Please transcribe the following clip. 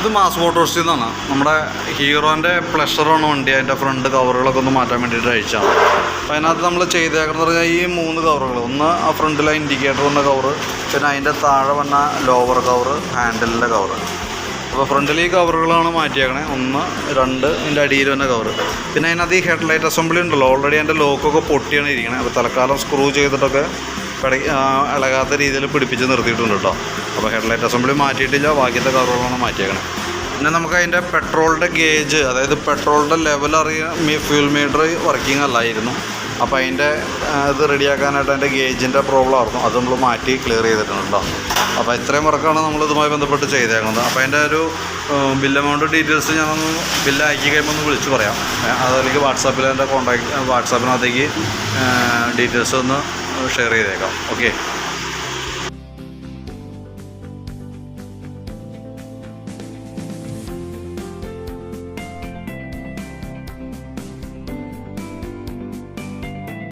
ഇത് മാസ് ഫോട്ടോസിൽ നിന്നാണ്. നമ്മുടെ ഹീറോന്റെ പ്ലഷറാണ് വണ്ടി അതിന്റെ ഫ്രണ്ട് കവറുകളൊക്കെ ഒന്ന് മാറ്റാൻ വേണ്ടിയിട്ട് അഴിച്ചാണ് അപ്പോൾ അതിനകത്ത് നമ്മൾ ചെയ്തേക്കുന്നത് പറഞ്ഞാൽ ഈ മൂന്ന് കവറുകൾ ഒന്ന് ആ ഫ്രണ്ടിലെ ഇൻഡിക്കേറ്റർ വന്ന കവറ് പിന്നെ അതിന്റെ താഴെ വന്ന ലോവർ കവറ് ഹാൻഡിലിന്റെ കവറ് അപ്പോൾ ഫ്രണ്ടിൽ ഈ കവറുകളാണ് മാറ്റിയേക്കണേ. ഒന്ന് രണ്ട് ഇതിന്റെ അടിയിൽ വന്ന കവറ് പിന്നെ അതിനകത്ത് ഈ ഹെഡ്ലൈറ്റ് അസംബ്ലി ഉണ്ടല്ലോ. ഓൾറെഡി അതിന്റെ ലോക്കൊക്കെ പൊട്ടിയാണ് ഇരിക്കണേ. അപ്പോൾ തൽക്കാലം സ്ക്രൂ ചെയ്തിട്ടൊക്കെ ഇളകാത്ത രീതിയിൽ പിടിപ്പിച്ച് നിർത്തിയിട്ടുണ്ട് കേട്ടോ. അപ്പോൾ ഹെഡ്ലൈറ്റ് അസംബ്ലി മാറ്റിയിട്ടില്ല ബാക്കിയത്തെ കവറുകളാണ് മാറ്റിയേക്കണേ. പിന്നെ നമുക്ക് അതിന്റെ പെട്രോളിന്റെ ഗേജ് അതായത് പെട്രോളിന്റെ ലെവൽ അറിയാൻ ഫ്യൂൽ മീറ്റർ വർക്കിംഗ് അല്ലായിരുന്നു. അപ്പോൾ അതിന്റെ ഇത് റെഡിയാക്കാനായിട്ട് അതിന്റെ ഗേജിന്റെ പ്രോബ്ലം ആയിരുന്നു. അത് നമ്മൾ മാറ്റി ക്ലിയർ ചെയ്തിട്ടുണ്ട് അപ്പോൾ ഇത്രയും വർക്കാണ് നമ്മൾ ഇതുമായി ബന്ധപ്പെട്ട് ചെയ്തേക്കുന്നത്. അപ്പോൾ അതിന്റെ ഒരു ബിൽ എമൗണ്ട് ഡീറ്റെയിൽസ് ഞാനൊന്ന് ബില്ല് അയക്കി കഴിയുമ്പോൾ ഒന്ന് വിളിച്ച് പറയാം. അതല്ലെങ്കിൽ വാട്സാപ്പിൽ എന്റെ കോൺടാക്ട് വാട്സാപ്പിനകത്തേക്ക് ഡീറ്റെയിൽസ് ഒന്ന് ഷെയർ ചെയ്തേക്കാം. ഓക്കെ